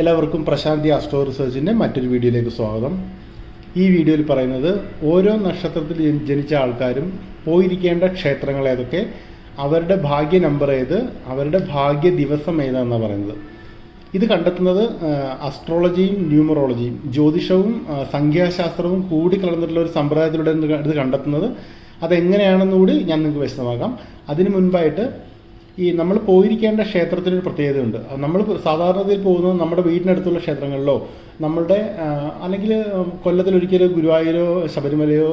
എല്ലാവർക്കും പ്രശാന്തി ആസ്ട്രോ റിസർച്ചിന്റെ മറ്റൊരു വീഡിയോയിലേക്ക് സ്വാഗതം. ഈ വീഡിയോയിൽ പറയുന്നത് ഓരോ നക്ഷത്രത്തിൽ ജനിച്ച ആൾക്കാരും പോയിരിക്കേണ്ട ക്ഷേത്രങ്ങൾ ഏതൊക്കെ അവരുടെ ഭാഗ്യ നമ്പർ ഏത് അവരുടെ ഭാഗ്യ ദിവസം ഏതാണെന്നാണ് പറയുന്നത്. ഇത് കണ്ടെത്തുന്നത് അസ്ട്രോളജിയും ന്യൂമറോളജിയും ജ്യോതിഷവും സംഖ്യാശാസ്ത്രവും കൂടി കലർന്നിട്ടുള്ള ഒരു സമ്പ്രദായത്തിലൂടെ ഇത് കണ്ടെത്തുന്നത് അതെങ്ങനെയാണെന്നുകൂടി ഞാൻ നിങ്ങൾക്ക് വ്യക്തമാക്കാം. അതിനു മുൻപായിട്ട് ഈ നമ്മൾ പോയിരിക്കേണ്ട ക്ഷേത്രത്തിനൊരു പ്രത്യേകതയുണ്ട്. നമ്മൾ സാധാരണത്തിൽ പോകുന്നത് നമ്മുടെ വീടിനടുത്തുള്ള ക്ഷേത്രങ്ങളിലോ നമ്മളുടെ അല്ലെങ്കിൽ കൊല്ലത്തിലൊരിക്കലോ ഗുരുവായൂരോ ശബരിമലയോ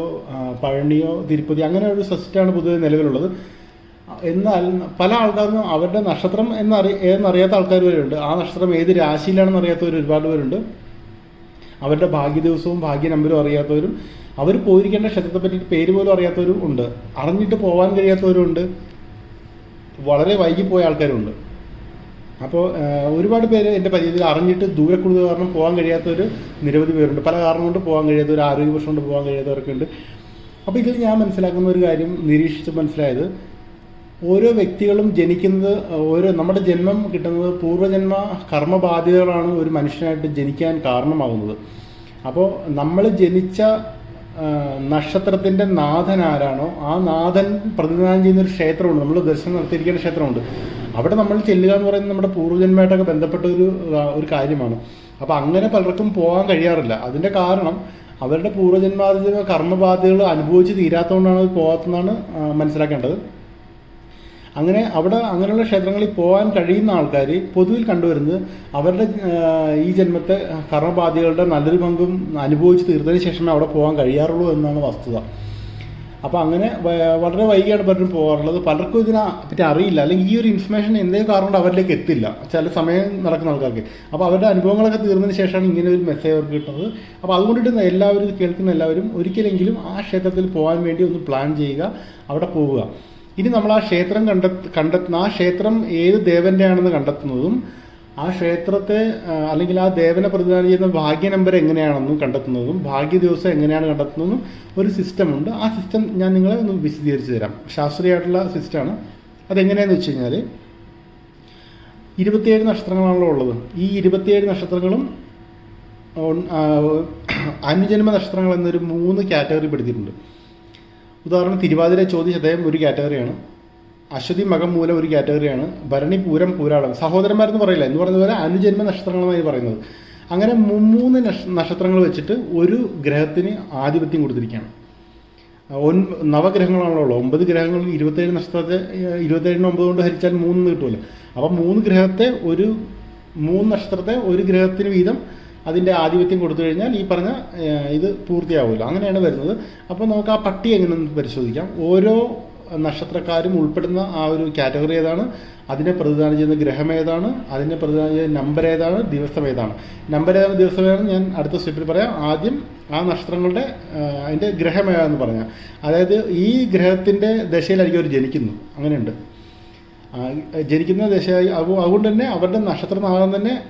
പഴനിയോ തിരുപ്പതി അങ്ങനെ ഒരു സിസ്റ്റാണ് പൊതുവെ നിലവിലുള്ളത്. എന്നാൽ പല ആൾക്കാർക്കും അവരുടെ നക്ഷത്രം എന്നറി എന്നറിയാത്ത ആൾക്കാർ വരെയുണ്ട്. ആ നക്ഷത്രം ഏത് രാശിയിലാണെന്ന് അറിയാത്തവർ ഒരുപാട് പേരുണ്ട്. അവരുടെ ഭാഗ്യ ദിവസവും ഭാഗ്യ നമ്പരും അറിയാത്തവരും അവർ പോയിരിക്കേണ്ട ക്ഷേത്രത്തെ പറ്റിയിട്ട് പേര് പോലും അറിയാത്തവരും ഉണ്ട്. അറിഞ്ഞിട്ട് പോകാൻ കഴിയാത്തവരും ഉണ്ട്. വളരെ വൈകിപ്പോയ ആൾക്കാരുണ്ട്. അപ്പോൾ ഒരുപാട് പേര് എന്റെ പരിചയത്തിൽ അറിഞ്ഞിട്ട് ദൂരെ കൂടുതൽ കാരണം പോകാൻ കഴിയാത്തവർ നിരവധി പേരുണ്ട്. പല കാരണം കൊണ്ട് പോകാൻ കഴിയാത്തവർ ആരോഗ്യ പ്രശ്നം കൊണ്ട് പോകാൻ കഴിയാത്തവരൊക്കെ ഉണ്ട്. അപ്പോൾ ഇതിൽ ഞാൻ മനസ്സിലാക്കുന്ന ഒരു കാര്യം നിരീക്ഷിച്ച് മനസ്സിലായത്. ഓരോ വ്യക്തികളും ജനിക്കുന്നത് ഓരോ നമ്മുടെ ജന്മം കിട്ടുന്നത് പൂർവജന്മ കർമ്മബാധ്യതകളാണ് ഒരു മനുഷ്യനായിട്ട് ജനിക്കാൻ കാരണമാകുന്നത്. അപ്പോൾ നമ്മൾ ജനിച്ച നക്ഷത്രത്തിന്റെ നാഥൻ ആരാണോ ആ നാഥൻ പ്രതിനിധാനം ചെയ്യുന്ന ഒരു ക്ഷേത്രമുണ്ട്. നമ്മൾ ദർശനം നടത്തിയിരിക്കുന്ന ക്ഷേത്രമുണ്ട്. അവിടെ നമ്മൾ ചെല്ലുക എന്ന് പറയുന്നത് നമ്മുടെ പൂർവജന്മയായിട്ടൊക്കെ ബന്ധപ്പെട്ട ഒരു ഒരു കാര്യമാണ്. അപ്പോൾ അങ്ങനെ പലർക്കും പോകാൻ കഴിയാറില്ല. അതിന്റെ കാരണം അവരുടെ പൂർവജന്മാരുടെ കർമ്മബാധ്യതകൾ അനുഭവിച്ച് തീരാത്തതുകൊണ്ടാണ് അത് പോകാത്തതെന്നാണ് മനസ്സിലാക്കേണ്ടത്. അങ്ങനെ അവിടെ അങ്ങനെയുള്ള ക്ഷേത്രങ്ങളിൽ പോകാൻ കഴിയുന്ന ആൾക്കാർ പൊതുവിൽ കണ്ടുവരുന്നത് അവരുടെ ഈ ജന്മത്തെ കർമ്മബാധികളുടെ നല്ലൊരു പങ്കും അനുഭവിച്ച് തീർത്തതിന് ശേഷമേ അവിടെ പോകാൻ കഴിയാറുള്ളൂ എന്നാണ് വസ്തുത. അപ്പോൾ അങ്ങനെ വളരെ വൈകിയാണ് പലരും പോകാറുള്ളത്. പലർക്കും ഇതിനെ പറ്റി അറിയില്ല. അല്ലെങ്കിൽ ഈ ഒരു ഇൻഫർമേഷൻ എന്തെങ്കിലും കാരണം കൊണ്ട് അവരിലേക്ക് എത്തില്ല. ചില സമയം നടക്കുന്ന ആൾക്കാർക്ക്. അപ്പോൾ അവരുടെ അനുഭവങ്ങളൊക്കെ തീർന്നതിന് ശേഷമാണ് ഇങ്ങനെ ഒരു മെസ്സേജ് അവർക്ക് കിട്ടുന്നത്. അപ്പോൾ അതുകൊണ്ടിട്ട് എല്ലാവരും കേൾക്കുന്ന എല്ലാവരും ഒരിക്കലെങ്കിലും ആ ക്ഷേത്രത്തിൽ പോകാൻ വേണ്ടി ഒന്ന് പ്ലാൻ ചെയ്യുക. അവിടെ പോവുക. ഇനി നമ്മൾ ആ ക്ഷേത്രം കണ്ടെത്ത് കണ്ടെത്തുന്ന ആ ക്ഷേത്രം ഏത് ദേവന്റെ ആണെന്ന് കണ്ടെത്തുന്നതും ആ ക്ഷേത്രത്തെ അല്ലെങ്കിൽ ആ ദേവനെ പ്രതിദാനം ചെയ്യുന്ന ഭാഗ്യ നമ്പർ എങ്ങനെയാണെന്നും കണ്ടെത്തുന്നതും ഭാഗ്യ ദിവസം എങ്ങനെയാണ് കണ്ടെത്തുന്നതും ഒരു സിസ്റ്റമുണ്ട് ആ സിസ്റ്റം ഞാൻ നിങ്ങളെ ഒന്ന് വിശദീകരിച്ച് തരാം. ശാസ്ത്രീയമായിട്ടുള്ള സിസ്റ്റമാണ് അതെങ്ങനെയാണെന്ന് വെച്ച് കഴിഞ്ഞാൽ ഇരുപത്തിയേഴ് നക്ഷത്രങ്ങളാണല്ലോ ഉള്ളത്. ഈ ഇരുപത്തിയേഴ് നക്ഷത്രങ്ങളും അനുജന്മ നക്ഷത്രങ്ങൾ എന്നൊരു മൂന്ന് കാറ്റഗറി പെടുത്തിയിട്ടുണ്ട്. ഉദാഹരണം തിരുവാതിര ചോദ്യ ശതയം ഒരു കാറ്റഗറിയാണ്. അശ്വതി മകം മൂലം ഒരു കാറ്റഗറിയാണ്. ഭരണി പൂരം പൂരാളം. സഹോദരന്മാരെന്ന് പറയില്ല. എന്ന് പറയുന്നത് പോലെ അനുജന്മ നക്ഷത്രങ്ങളെന്നാണ് പറയുന്നത്. അങ്ങനെ നക്ഷ- നക്ഷത്രങ്ങൾ വെച്ചിട്ട് ഒരു ഗ്രഹത്തിന് ആധിപത്യം കൊടുത്തിരിക്കുകയാണ്. ഒൻ നവഗ്രഹങ്ങളാണല്ലോ ഉള്ളത്. ഒമ്പത് ഗ്രഹങ്ങൾ ഇരുപത്തേഴ് നക്ഷത്രത്തെ ഇരുപത്തേഴിന് ഒമ്പത് കൊണ്ട് ഹരിച്ചാൽ മൂന്ന് കിട്ടുമല്ലോ. അപ്പം മൂന്ന് ഗ്രഹത്തെ ഒരു മൂന്ന് നക്ഷത്രത്തെ ഒരു ഗ്രഹത്തിന് വീതം അതിന്റെ ആധിപത്യം കൊടുത്തു കഴിഞ്ഞാൽ ഈ പറഞ്ഞ ഇത് പൂർത്തിയാവില്ല അങ്ങനെയാണ് വരുന്നത്. അപ്പോൾ നമുക്ക് ആ പട്ടി എങ്ങനെ പരിശോധിക്കാം. ഓരോ നക്ഷത്രക്കാരും ഉൾപ്പെടുന്ന ആ ഒരു കാറ്റഗറി ഏതാണ്? അതിനെ പ്രതിദാനം ചെയ്യുന്ന ഗ്രഹം ഏതാണ്? അതിനെ പ്രതിദാനം ചെയ്യുന്ന നമ്പർ ഏതാണ്? ദിവസം ഏതാണ്? നമ്പർ ഏതാണ്? ദിവസം ഏതാണ്? ഞാൻ അടുത്ത സ്റ്റെപ്പിൽ പറയാം. ആദ്യം ആ നക്ഷത്രങ്ങളുടെ അതിന്റെ ഗ്രഹം ഏതാണെന്ന് പറഞ്ഞാൽ അതായത് ഈ ഗ്രഹത്തിന്റെ ദശയിലായിരിക്കും അവർ ജനിക്കുന്നു. അങ്ങനെയുണ്ട്. ജനിക്കുന്ന ദശയായി അതുകൊണ്ട് തന്നെ അവരുടെ നക്ഷത്രനാളം തന്നെ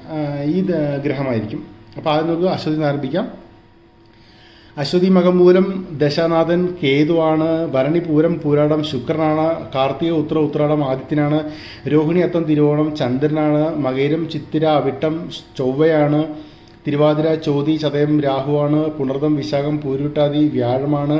ഈ ഗ്രഹമായിരിക്കും. അപ്പോൾ ആദ്യം നമുക്ക് അശ്വതി ആരംഭിക്കാം അശ്വതി മകം മൂലം ദശാനാഥൻ കേതുവാണ്. ഭരണി പൂരം പൂരാടം ശുക്രനാണ്. കാർത്തിക ഉത്ര ഉത്രാടം ആദിത്യനാണ്. രോഹിണി അത്തം തിരുവോണം ചന്ദ്രനാണ്. മകേരം ചിത്തിര അവിട്ടം ചൊവ്വയാണ്. തിരുവാതിര ചോതി ചതയം രാഹുവാണ്. പുണർദം വിശാഖം പൂരുട്ടാതി വ്യാഴമാണ്.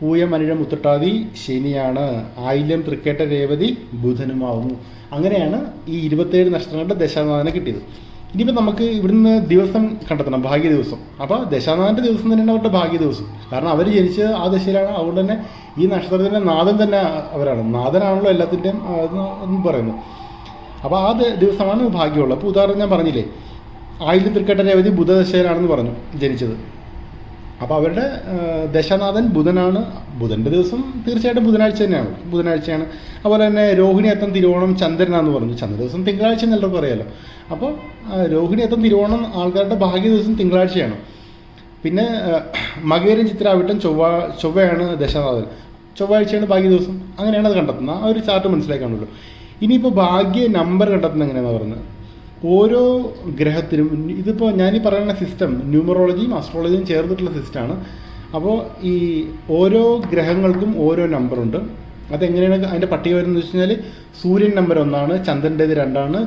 പൂയം അനിഴം ഉത്രട്ടാതി ശനിയാണ്. ആയില്യം തൃക്കേട്ട രേവതി ബുധനുമാവുന്നു. അങ്ങനെയാണ് ഈ ഇരുപത്തേഴ് നക്ഷത്രങ്ങളുടെ ദശാനാഥനെ കിട്ടിയത്. ഇനിയിപ്പോൾ നമുക്ക് ഇവിടുന്ന് ദിവസം കണ്ടെത്തണം ഭാഗ്യ ദിവസം. അപ്പോൾ ദശാനാഥന്റെ ദിവസം തന്നെയാണ് അവരുടെ ഭാഗ്യ ദിവസം. കാരണം അവർ ജനിച്ച് ആ ദശയിലാണ് അതുകൊണ്ട് തന്നെ ഈ നക്ഷത്രത്തിന്റെ നാഥൻ തന്നെ അവരാണ്. നാഥനാണല്ലോ എല്ലാത്തിന്റെയും എന്ന് പറയുന്നത് അപ്പോൾ ആ ദിവസമാണ് ഭാഗ്യമുള്ളത്. അപ്പോൾ ഉദാഹരണം ഞാൻ പറഞ്ഞില്ലേ ആയിരം തൃക്കട്ട രേവതി ബുധദശയിലാണെന്ന് പറഞ്ഞു ജനിച്ചത്. അപ്പോൾ അവരുടെ ദശനാഥൻ ബുധനാണ്. ബുധന്റെ ദിവസം തീർച്ചയായിട്ടും ബുധനാഴ്ച തന്നെയാണ്. ബുധനാഴ്ചയാണ്. അതുപോലെ തന്നെ രോഹിണി അത്തം തിരുവോണം ചന്ദ്രനാന്ന് പറഞ്ഞു. ചന്ദ്ര ദിവസം തിങ്കളാഴ്ച എല്ലാവർക്കും അറിയാലോ അപ്പോൾ രോഹിണി അത്തം തിരുവോണം ആൾക്കാരുടെ ഭാഗ്യ ദിവസം തിങ്കളാഴ്ചയാണ്. പിന്നെ മകേരം ചിത്രാവിട്ടം ചൊവ്വ ചൊവ്വയാണ് ദശനാഥൻ. ചൊവ്വാഴ്ചയാണ് ഭാഗ്യ ദിവസം. അങ്ങനെയാണ് അത് കണ്ടെത്തുന്നത്. ആ ഒരു ചാർട്ട് മനസ്സിലാക്കാണല്ലോ ഇനിയിപ്പോൾ ഭാഗ്യ നമ്പർ കണ്ടെത്തുന്നത് എങ്ങനെയാണെന്ന് പറയുന്നത് ഓരോ ഗ്രഹത്തിനും ഇതിപ്പോൾ ഈ പറയുന്ന സിസ്റ്റം ന്യൂമറോളജിയും അസ്ട്രോളജിയും ചേർന്നിട്ടുള്ള സിസ്റ്റമാണ് അപ്പോൾ ഈ ഓരോ ഗ്രഹങ്ങൾക്കും ഓരോ നമ്പറുണ്ട് അതെങ്ങനെയാണ് അതിന്റെ പട്ടിക വരുന്നത് വെച്ച് കഴിഞ്ഞാൽ സൂര്യൻ നമ്പർ ഒന്നാണ് ചന്ദ്രന്റേത് രണ്ടാണ്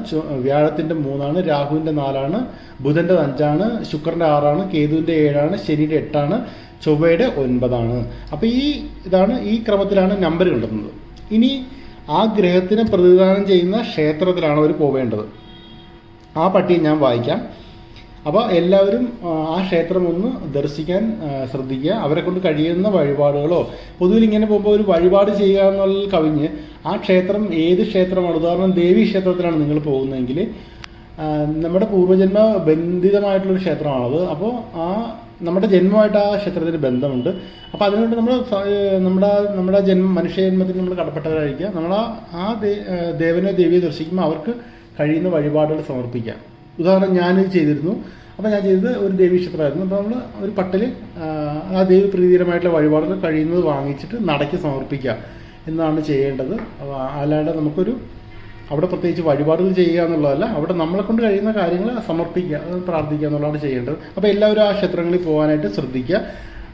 വ്യാഴത്തിന്റെ മൂന്നാണ് രാഹുവിന്റെ നാലാണ് ബുധന്റെ അഞ്ചാണ് ശുക്രന്റെ ആറാണ് കേതുവിന്റെ ഏഴാണ് ശനിയുടെ എട്ടാണ് ചൊവ്വയുടെ ഒൻപതാണ്. അപ്പോൾ ഈ ഇതാണ് ഈ ക്രമത്തിലാണ് നമ്പർ കിട്ടുന്നത് ഇനി ആ ഗ്രഹത്തിനെ പ്രതിദാനം ചെയ്യുന്ന ക്ഷേത്രത്തിലാണ് അവർ പോവേണ്ടത്. ആ പട്ടിക ഞാൻ വായിക്കാം. അപ്പോൾ എല്ലാവരും ആ, ക്ഷേത്രം ഒന്ന് ദർശിക്കാൻ ശ്രദ്ധിക്കുക. അവരെ കൊണ്ട് കഴിയുന്ന വഴിപാടുകളോ പൊതുവിൽ ഇങ്ങനെ പോകുമ്പോൾ ഒരു വഴിപാട് ചെയ്യുക എന്നുള്ള കവിഞ്ഞ് ആ ക്ഷേത്രം ഏത് ക്ഷേത്രമാണ്? ഉദാഹരണം ദേവി ക്ഷേത്രത്തിലാണ് നിങ്ങൾ പോകുന്നതെങ്കിൽ നമ്മുടെ പൂർവജന്മ ബന്ധിതമായിട്ടുള്ളൊരു ക്ഷേത്രമാണത് അപ്പോൾ ആ നമ്മുടെ ജന്മമായിട്ട് ആ ക്ഷേത്രത്തിന് ബന്ധമുണ്ട്. അപ്പോൾ അതിനുവേണ്ടി നമ്മൾ നമ്മുടെ നമ്മുടെ ജന്മ മനുഷ്യ മനുഷ്യജന്മത്തിന് നമ്മൾ കടപ്പെട്ടവരായിരിക്കുക. നമ്മൾ ആ ദേവനെ ദേവിയെ ദർശിക്കുമ്പോൾ അവർക്ക് കഴിയുന്ന വഴിപാടുകൾ സമർപ്പിക്കാം. ഉദാഹരണം ഞാനിത് ചെയ്തിരുന്നു. അപ്പോൾ ഞാൻ ചെയ്തത് ഒരു ദേവീക്ഷേത്രമായിരുന്നു അപ്പോൾ നമ്മൾ ഒരു പട്ടിൽ ആ ദേവി പ്രീതികരമായിട്ടുള്ള വഴിപാടുകൾ കഴിയുന്നത് വാങ്ങിച്ചിട്ട് നടക്കി സമർപ്പിക്കുക എന്നാണ് ചെയ്യേണ്ടത്. അല്ലാണ്ട് നമുക്കൊരു അവിടെ പ്രത്യേകിച്ച് വഴിപാടുകൾ ചെയ്യുക എന്നുള്ളതല്ല അവിടെ നമ്മളെ കൊണ്ട് കഴിയുന്ന കാര്യങ്ങൾ സമർപ്പിക്കുക പ്രാർത്ഥിക്കുക എന്നുള്ളതാണ് ചെയ്യേണ്ടത്. അപ്പോൾ എല്ലാവരും ആ ക്ഷേത്രങ്ങളിൽ പോകാനായിട്ട് ശ്രദ്ധിക്കുക.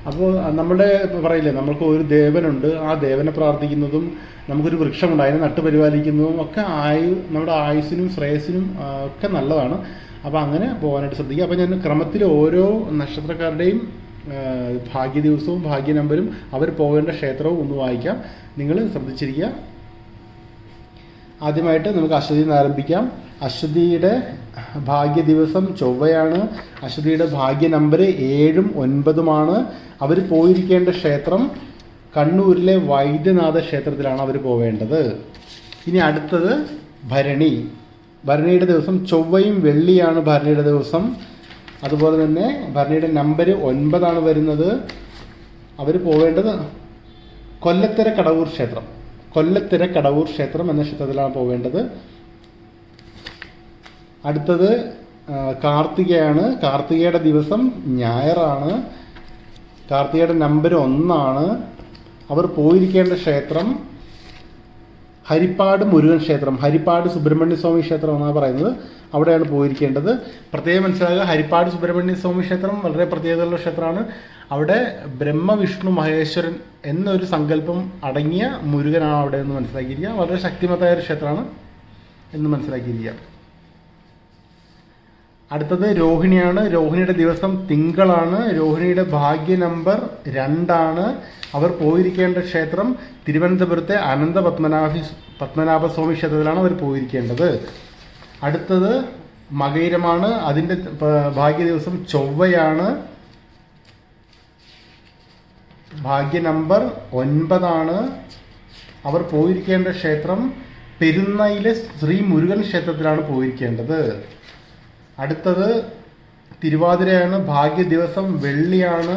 അപ്പോൾ നമ്മുടെ പറയില്ലേ നമുക്ക് ഒരു ദേവനുണ്ട് ആ ദേവനെ പ്രാർത്ഥിക്കുന്നതും നമുക്കൊരു വൃക്ഷമുണ്ട് അതിനെ നട്ടുപരിപാലിക്കുന്നതും ഒക്കെ ആയു നമ്മുടെ ആയുസ്സിനും ശ്രേയസിനും ഒക്കെ നല്ലതാണ്. അപ്പോൾ അങ്ങനെ പോകാനായിട്ട് ശ്രദ്ധിക്കുക. അപ്പോൾ ഞാൻ ക്രമത്തിൽ ഓരോ നക്ഷത്രക്കാരുടെയും ഭാഗ്യ ദിവസവും ഭാഗ്യ നമ്പരും അവർ പോകേണ്ട ക്ഷേത്രവും ഒന്ന് വായിക്കാം. നിങ്ങൾ ശ്രദ്ധിച്ചിരിക്കുക. ആദ്യമായിട്ട് നമുക്ക് അശ്വതിയിൽ നിന്ന് ആരംഭിക്കാം അശ്വതിയുടെ ഭാഗ്യ ദിവസം ചൊവ്വയാണ്. അശ്വതിയുടെ ഭാഗ്യ നമ്പർ ഏഴും ഒൻപതുമാണ്. അവർ പോയിരിക്കേണ്ട ക്ഷേത്രം കണ്ണൂരിലെ വൈദ്യനാഥ ക്ഷേത്രത്തിലാണ് അവർ പോവേണ്ടത്. ഇനി അടുത്തത് ഭരണി. ഭരണിയുടെ ദിവസം ചൊവ്വയും വെള്ളിയാണ് ഭരണിയുടെ ദിവസം. അതുപോലെ തന്നെ ഭരണിയുടെ നമ്പർ ഒൻപതാണ് വരുന്നത്. അവർ പോവേണ്ടത് കൊല്ലത്തര കടവൂർ ക്ഷേത്രം. കൊല്ലത്തര കടവൂർ ക്ഷേത്രം എന്ന ക്ഷേത്രത്തിലാണ് പോവേണ്ടത്. അടുത്തത് കാർത്തികയാണ്. കാർത്തികയുടെ ദിവസം ഞായറാണ്. കാർത്തികയുടെ നമ്പർ ഒന്നാണ്. അവർ പോയിരിക്കേണ്ട ക്ഷേത്രം ഹരിപ്പാട് മുരുകൻ ക്ഷേത്രം. ഹരിപ്പാട് സുബ്രഹ്മണ്യ സ്വാമി ക്ഷേത്രം എന്നാണ് പറയുന്നത്. അവിടെയാണ് പോയിരിക്കേണ്ടത്. പ്രത്യേകം മനസ്സിലാക്കുക ഹരിപ്പാട് സുബ്രഹ്മണ്യ സ്വാമി ക്ഷേത്രം വളരെ പ്രത്യേകതയുള്ള ക്ഷേത്രമാണ്. അവിടെ ബ്രഹ്മവിഷ്ണു മഹേശ്വരൻ എന്നൊരു സങ്കല്പം അടങ്ങിയ മുരുകനാണ് അവിടെ എന്ന് മനസ്സിലാക്കിയിരിക്കുക. വളരെ ശക്തിമത്തായ ഒരു ക്ഷേത്രമാണ് എന്ന് മനസ്സിലാക്കിയിരിക്കുക. അടുത്തത് രോഹിണിയാണ്. രോഹിണിയുടെ ദിവസം തിങ്കളാണ്. രോഹിണിയുടെ ഭാഗ്യ നമ്പർ രണ്ടാണ്. അവർ പോയിരിക്കേണ്ട ക്ഷേത്രം തിരുവനന്തപുരത്തെ അനന്ത പത്മനാഭി പത്മനാഭസ്വാമി ക്ഷേത്രത്തിലാണ് അവർ പോയിരിക്കേണ്ടത്. അടുത്തത് മകയിരമാണ് അതിന്റെ ഭാഗ്യ ദിവസം ചൊവ്വയാണ്. ഭാഗ്യ നമ്പർ ഒൻപതാണ്. അവർ പോയിരിക്കേണ്ട ക്ഷേത്രം പെരുന്നയിലെ ശ്രീ മുരുകൻ ക്ഷേത്രത്തിലാണ് പോയിരിക്കേണ്ടത്. അടുത്തത് തിരുവാതിരയാണ് ഭാഗ്യ ദിവസം വെള്ളിയാണ്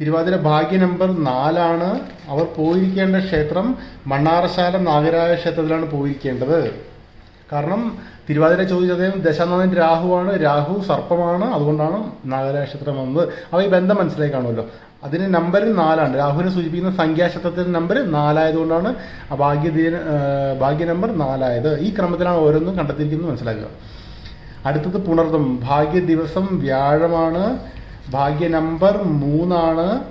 തിരുവാതിര ഭാഗ്യ നമ്പർ നാലാണ്. അവർ പോയിരിക്കേണ്ട ക്ഷേത്രം മണ്ണാറശാല നാഗരാജ ക്ഷേത്രത്തിലാണ് പോയിരിക്കേണ്ടത്. കാരണം തിരുവാതിര ചോദിച്ച അദ്ദേഹം ദശാനാഥൻ രാഹുവാണ് രാഹു സർപ്പമാണ് അതുകൊണ്ടാണ് നാഗരാജ ക്ഷേത്രം വന്നത്. അപ്പോൾ ഈ ബന്ധം മനസ്സിലായി കാണുമല്ലോ. അതിന് നമ്പർ നാലാണ്. രാഹുവിനെ സൂചിപ്പിക്കുന്ന സംഖ്യാക്ഷേത്രത്തിന്റെ നമ്പർ നാലായതുകൊണ്ടാണ് ഭാഗ്യ ഭാഗ്യ നമ്പർ നാലായത്. ഈ ക്രമത്തിലാണ് ഓരോന്നും കണ്ടെത്തിയിരിക്കുന്നത് മനസ്സിലാക്കുക. അടുത്തത് പുണർദം. ഭാഗ്യ ദിവസം വ്യാഴമാണ്. ഭാഗ്യ നമ്പർ മൂന്നാണ്.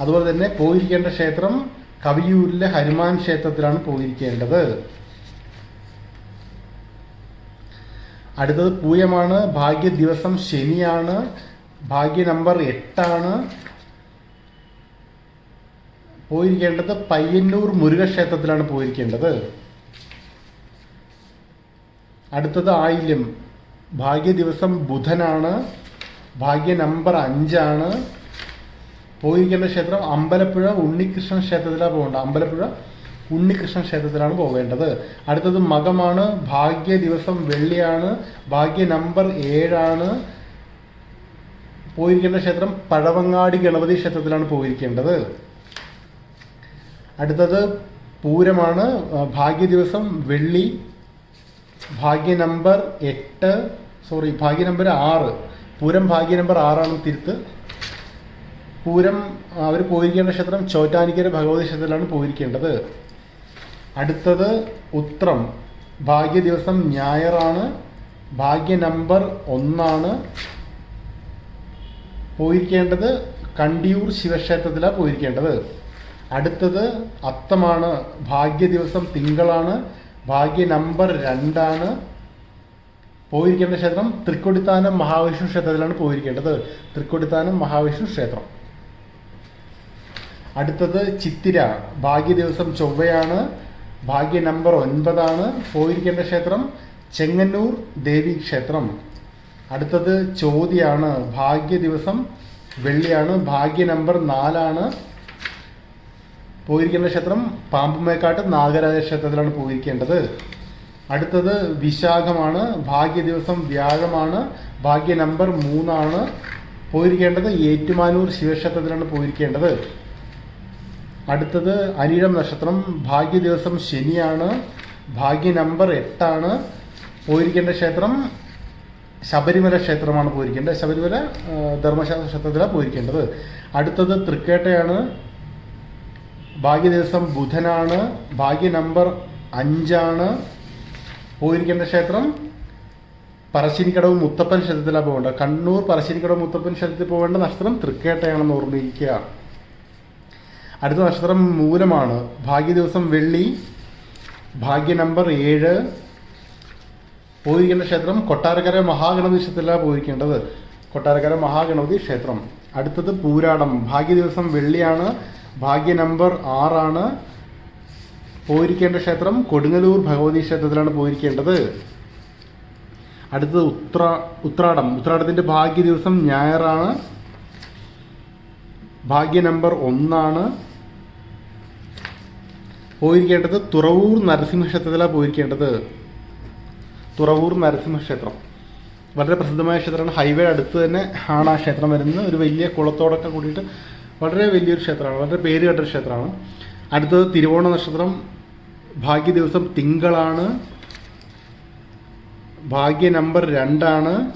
അതുപോലെ തന്നെ പോയിരിക്കേണ്ട ക്ഷേത്രം കവിയൂരിലെ ഹനുമാൻ ക്ഷേത്രത്തിലാണ് പോയിരിക്കേണ്ടത്. അടുത്തത് പൂയമാണ്. ഭാഗ്യ ദിവസം ശനിയാണ്. ഭാഗ്യ നമ്പർ എട്ടാണ്. പോയിരിക്കേണ്ടത് പയ്യന്നൂർ മുരുകക്ഷേത്രത്തിലാണ് പോയിരിക്കേണ്ടത്. അടുത്തത് ആയില്യം. ഭാഗ്യ ദിവസം ബുധനാണ്. ഭാഗ്യ നമ്പർ അഞ്ചാണ്. പോയിരിക്കേണ്ട ക്ഷേത്രം അമ്പലപ്പുഴ ഉണ്ണികൃഷ്ണൻ ക്ഷേത്രത്തിലാണ് പോകേണ്ടത്. അമ്പലപ്പുഴ ഉണ്ണികൃഷ്ണൻ ക്ഷേത്രത്തിലാണ് പോകേണ്ടത്. അടുത്തത് മകമാണ്. ഭാഗ്യ ദിവസം വെള്ളിയാണ്. ഭാഗ്യ നമ്പർ ഏഴാണ്. പോയിരിക്കേണ്ട ക്ഷേത്രം പഴവങ്ങാടി ഗണപതി ക്ഷേത്രത്തിലാണ് പോയിരിക്കേണ്ടത്. അടുത്തത് പൂരമാണ്. ഭാഗ്യ ദിവസം വെള്ളി ഭാഗ്യ നമ്പർ എട്ട് സോറി ഭാഗ്യ നമ്പർ ആറ്. പൂരം ഭാഗ്യ നമ്പർ ആറാണ് തിരുത്ത്. പൂരം അവർ പോയിരിക്കേണ്ട ക്ഷേത്രം ചോറ്റാനിക്കര ഭഗവതി ക്ഷേത്രത്തിലാണ് പോയിരിക്കേണ്ടത്. അടുത്തത് ഉത്രം. ഭാഗ്യ ദിവസം ഞായറാണ്. ഭാഗ്യ നമ്പർ ഒന്നാണ്. പോയിരിക്കേണ്ടത് കണ്ടിയൂർ ശിവക്ഷേത്രത്തിലാണ് പോയിരിക്കേണ്ടത്. അടുത്തത് അത്തമാണ്. ഭാഗ്യ ദിവസം തിങ്കളാണ്. ഭാഗ്യ നമ്പർ രണ്ടാണ്. പോയിരിക്കേണ്ട ക്ഷേത്രം തൃക്കൊടിത്താനം മഹാവിഷ്ണു ക്ഷേത്രത്തിലാണ് പോയിരിക്കേണ്ടത്. തൃക്കൊടിത്താനം മഹാവിഷ്ണു ക്ഷേത്രം. അടുത്തത് ചിത്തിര. ഭാഗ്യ ദിവസം ചൊവ്വയാണ്. ഭാഗ്യ നമ്പർ ഒൻപതാണ്. പോയിരിക്കേണ്ട ക്ഷേത്രം ചെങ്ങന്നൂർ ദേവി ക്ഷേത്രം. അടുത്തത് ചോതിയാണ്. ഭാഗ്യ ദിവസം വെള്ളിയാണ്. ഭാഗ്യ നമ്പർ നാലാണ്. പോയിരിക്കേണ്ട ക്ഷേത്രം പാമ്പുമേക്കാട്ട് നാഗരാജ ക്ഷേത്രത്തിലാണ് പോയിരിക്കേണ്ടത്. അടുത്തത് വിശാഖമാണ്. ഭാഗ്യ ദിവസം വ്യാഴമാണ്. ഭാഗ്യ നമ്പർ മൂന്നാണ്. പോയിരിക്കേണ്ടത് ഏറ്റുമാനൂർ ശിവക്ഷേത്രത്തിലാണ് പോയിരിക്കേണ്ടത്. അടുത്തത് അനിഴം നക്ഷത്രം. ഭാഗ്യ ദിവസം ശനിയാണ്. ഭാഗ്യ നമ്പർ എട്ടാണ്. പോയിരിക്കേണ്ട ക്ഷേത്രം ശബരിമല ക്ഷേത്രമാണ് പോയിരിക്കേണ്ടത്. ശബരിമല ധർമ്മശാസ്ത്ര ക്ഷേത്രത്തിലാണ് പോയിരിക്കേണ്ടത്. അടുത്തത് തൃക്കേട്ടയാണ്. ഭാഗ്യ ദിവസം ബുധനാണ് ഭാഗ്യ നമ്പർ അഞ്ചാണ്. പോയിരിക്കേണ്ട ക്ഷേത്രം പറശ്ശിനിക്കടവ് മുത്തപ്പൻ ക്ഷേത്രത്തിലാണ് പോകേണ്ടത്. കണ്ണൂർ പറശ്ശിനിക്കടവ് മുത്തപ്പൻ ക്ഷേത്രത്തിൽ പോകേണ്ട നക്ഷത്രം തൃക്കേട്ടയാണെന്ന് ഓർമ്മിക്കുക. അടുത്ത നക്ഷത്രം മൂലമാണ്. ഭാഗ്യ ദിവസം വെള്ളി ഭാഗ്യ നമ്പർ ഏഴ്. പോയിരിക്കേണ്ട ക്ഷേത്രം കൊട്ടാരക്കര മഹാഗണപതി ക്ഷേത്രത്തിലാണ് പോയിരിക്കേണ്ടത്. കൊട്ടാരക്കര മഹാഗണപതി ക്ഷേത്രം. അടുത്തത് പൂരാടം. ഭാഗ്യ ദിവസം വെള്ളിയാണ്. ഭാഗ്യ നമ്പർ ആറാണ്. പോയിരിക്കേണ്ട ക്ഷേത്രം കൊടുങ്ങല്ലൂർ ഭഗവതി ക്ഷേത്രത്തിലാണ് പോയിരിക്കേണ്ടത്. അടുത്തത് ഉത്ര ഉത്രാടം. ഉത്രാടത്തിന്റെ ഭാഗ്യ ദിവസം ഞായറാണ്. ഭാഗ്യ നമ്പർ ഒന്നാണ്. പോയിരിക്കേണ്ടത് തുറവൂർ നരസിംഹ ക്ഷേത്രത്തിലാണ് പോയിരിക്കേണ്ടത്. തുറവൂർ നരസിംഹ ക്ഷേത്രം വളരെ പ്രസിദ്ധമായ ക്ഷേത്രമാണ്. ഹൈവേ അടുത്ത് തന്നെ ആണ് ആ ക്ഷേത്രം വരുന്നത്. ഒരു വലിയ കുളത്തോടൊക്കെ കൂടിയിട്ട് വളരെ വലിയൊരു ക്ഷേത്രമാണ് വളരെ പേര് കേട്ടൊരു ക്ഷേത്രമാണ്. അടുത്തത് തിരുവോണ നക്ഷത്രം. ഭാഗ്യ ദിവസം തിങ്കളാണ്. ഭാഗ്യ നമ്പർ രണ്ടാണ്.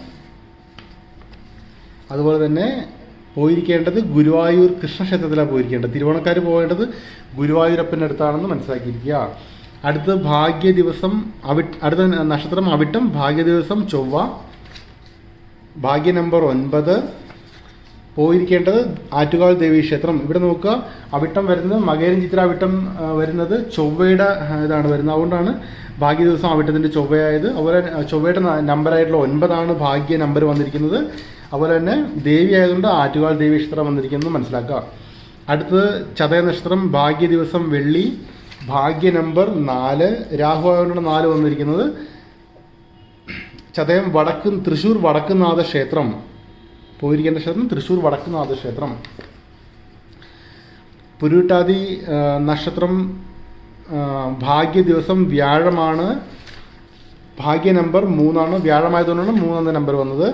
അതുപോലെ തന്നെ പോയിരിക്കേണ്ടത് ഗുരുവായൂർ കൃഷ്ണക്ഷേത്രത്തിലാണ് പോയിരിക്കേണ്ടത്. തിരുവോണക്കാർ പോകേണ്ടത് ഗുരുവായൂരപ്പന്റെ അടുത്താണെന്ന് മനസ്സിലാക്കിയിരിക്കുക. അടുത്ത ഭാഗ്യ ദിവസം അവി അടുത്ത നക്ഷത്രം അവിട്ടം ഭാഗ്യ ദിവസം ചൊവ്വ. ഭാഗ്യ നമ്പർ ഒൻപത്. പോയിരിക്കേണ്ടത് ആറ്റുകാൽ ദേവീ ക്ഷേത്രം. ഇവിടെ നോക്കുക അവിട്ടം വരുന്നത് മകേരം ചിത്ര അവിട്ടം വരുന്നത് ചൊവ്വയുടെ ഇതാണ് വരുന്നത്. അതുകൊണ്ടാണ് ഭാഗ്യ ദിവസം അവിട്ടത്തിന്റെ ചൊവ്വയായത്. അതുപോലെ ചൊവ്വയുടെ നമ്പറായിട്ടുള്ള ഒൻപതാണ് ഭാഗ്യ നമ്പർ വന്നിരിക്കുന്നത്. അതുപോലെ തന്നെ ദേവി ആയതുകൊണ്ട് ആറ്റുകാൽ ദേവീ ക്ഷേത്രം വന്നിരിക്കുന്നത് മനസ്സിലാക്കുക. അടുത്തത് ചതയ നക്ഷത്രം ഭാഗ്യ ദിവസം വെള്ളി ഭാഗ്യ നമ്പർ നാല് രാഹു ആയതുകൊണ്ടാണ് നാല് വന്നിരിക്കുന്നത്. ചതയം വടക്കും തൃശ്ശൂർ വടക്കുന്നാഥ ക്ഷേത്രം. പോയിരിക്കേണ്ട ക്ഷേത്രം തൃശ്ശൂർ വടക്കുന്നാഥ ക്ഷേത്രം പുരുട്ടാതി നക്ഷത്രം ഭാഗ്യ ദിവസം വ്യാഴമാണ്. ഭാഗ്യ നമ്പർ മൂന്നാണ്. വ്യാഴമായതുകൊണ്ടാണ് മൂന്നാമത്തെ നമ്പർ വന്നത്.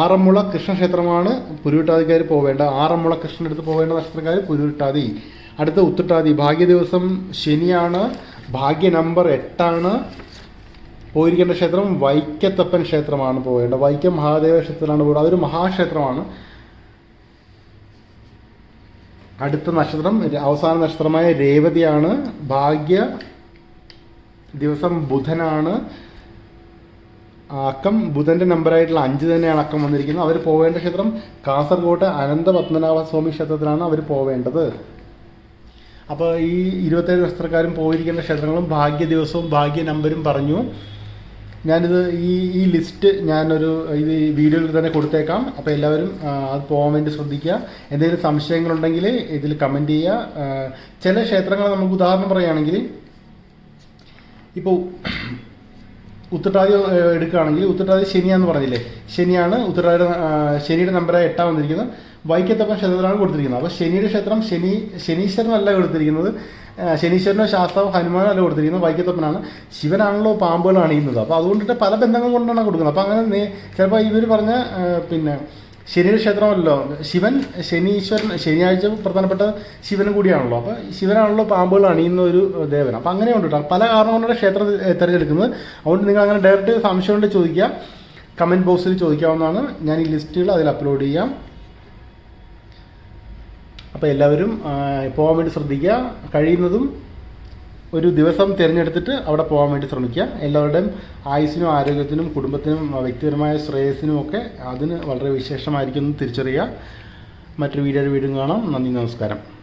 ആറന്മുള കൃഷ്ണക്ഷേത്രമാണ് പുരുട്ടാതിക്കാർ പോവേണ്ട. ആറന്മുള കൃഷ്ണന്റെ അടുത്ത് പോവേണ്ട നക്ഷത്രക്കാർ പുരുട്ടാതി. അടുത്ത ഉത്തുട്ടാതി. ഭാഗ്യ ദിവസം ശനിയാണ്. ഭാഗ്യ നമ്പർ എട്ടാണ്. പോയിരിക്കേണ്ട ക്ഷേത്രം വൈക്കത്തപ്പൻ ക്ഷേത്രമാണ് പോകേണ്ടത്. വൈക്കം മഹാദേവ ക്ഷേത്രത്തിലാണ് പോകേണ്ടത്. അതൊരു മഹാക്ഷേത്രമാണ്. അടുത്ത നക്ഷത്രം അവസാന നക്ഷത്രമായ രേവതിയാണ്. ഭാഗ്യ ദിവസം ബുധനാണ്. അക്കം ബുധന്റെ നമ്പറായിട്ടുള്ള അഞ്ച് തന്നെയാണ് അക്കം വന്നിരിക്കുന്നത്. അവർ പോവേണ്ട ക്ഷേത്രം കാസർഗോഡ് അനന്ത പത്മനാഭ സ്വാമി ക്ഷേത്രത്തിലാണ് അവർ പോവേണ്ടത്. അപ്പോൾ ഈ ഇരുപത്തേഴ് നക്ഷത്രക്കാരും പോയിരിക്കേണ്ട ക്ഷേത്രങ്ങളും ഭാഗ്യ ദിവസവും ഭാഗ്യ നമ്പരും പറഞ്ഞു. ഞാനിത് ഈ ഈ ലിസ്റ്റ് ഞാനൊരു ഇത് ഈ വീഡിയോയിൽ തന്നെ കൊടുത്തേക്കാം. അപ്പോൾ എല്ലാവരും അത് പോകാൻ വേണ്ടി ശ്രദ്ധിക്കുക. എന്തെങ്കിലും സംശയങ്ങളുണ്ടെങ്കിൽ ഇതിൽ കമന്റ് ചെയ്യുക. ചില ക്ഷേത്രങ്ങൾ നമുക്ക് ഉദാഹരണം പറയുകയാണെങ്കിൽ ഇപ്പോൾ ഉത്തട്ടാതി എടുക്കുകയാണെങ്കിൽ ഉത്തട്ടാതി ശനിയാന്ന് പറഞ്ഞില്ലേ? ശനിയാണ് ഉത്രട്ടാതി ശനിയുടെ നമ്പറായി എട്ടാം വന്നിരിക്കുന്നത്. വൈക്കത്തപ്പൻ ക്ഷേത്രത്തിലാണ് കൊടുത്തിരിക്കുന്നത്. അപ്പോൾ ശനിയുടെ ക്ഷേത്രം ശനി ശനീശ്വരനല്ല കൊടുത്തിരിക്കുന്നത്. ശനീശ്വരനോ ശാസ്താവോ ഹനുമാനോ അല്ല കൊടുത്തിരിക്കുന്നത്. വൈക്കത്തപ്പനാണ് ശിവനാണല്ലോ പാമ്പുകൾ അണിയുന്നത്. അപ്പോൾ അതുകൊണ്ടിട്ട് പല ബന്ധങ്ങൾ കൊണ്ടാണ് കൊടുക്കുന്നത്. അപ്പോൾ അങ്ങനെ ചിലപ്പോൾ ഇവർ പറഞ്ഞ പിന്നെ ശനിയുടെ ക്ഷേത്രമല്ലോ. ശിവൻ ശനീശ്വരൻ ശനിയാഴ്ച പ്രധാനപ്പെട്ട ശിവനും കൂടിയാണല്ലോ. അപ്പോൾ ശിവനാണല്ലോ പാമ്പുകൾ അണിയുന്ന ഒരു ദേവൻ. അപ്പോൾ അങ്ങനെ കൊണ്ടിട്ടാണ് പല കാരണം കൊണ്ടാണ് ക്ഷേത്രം തിരഞ്ഞെടുക്കുന്നത്. അതുകൊണ്ട് നിങ്ങൾ അങ്ങനെ ഡയറക്റ്റ് സംശയം കൊണ്ട് ചോദിക്കുക. കമന്റ് ബോക്സിൽ ചോദിക്കാവുന്നതാണ്. ഞാൻ ഈ ലിസ്റ്റുകൾ അതിൽ അപ്ലോഡ് ചെയ്യാം. അപ്പോൾ എല്ലാവരും പോകാൻ വേണ്ടി ശ്രദ്ധിക്കുക. കഴിയുന്നതും ഒരു ദിവസം തിരഞ്ഞെടുത്തിട്ട് അവിടെ പോകാൻ വേണ്ടി ശ്രമിക്കുക. എല്ലാവരുടെയും ആയുസിനും ആരോഗ്യത്തിനും കുടുംബത്തിനും വ്യക്തിപരമായ ശ്രേയസിനും ഒക്കെ അതിന് വളരെ വിശേഷമായിരിക്കും തിരിച്ചറിയുക. മറ്റൊരു വീഡിയോയുടെ വീടും കാണാം. നന്ദി നമസ്കാരം.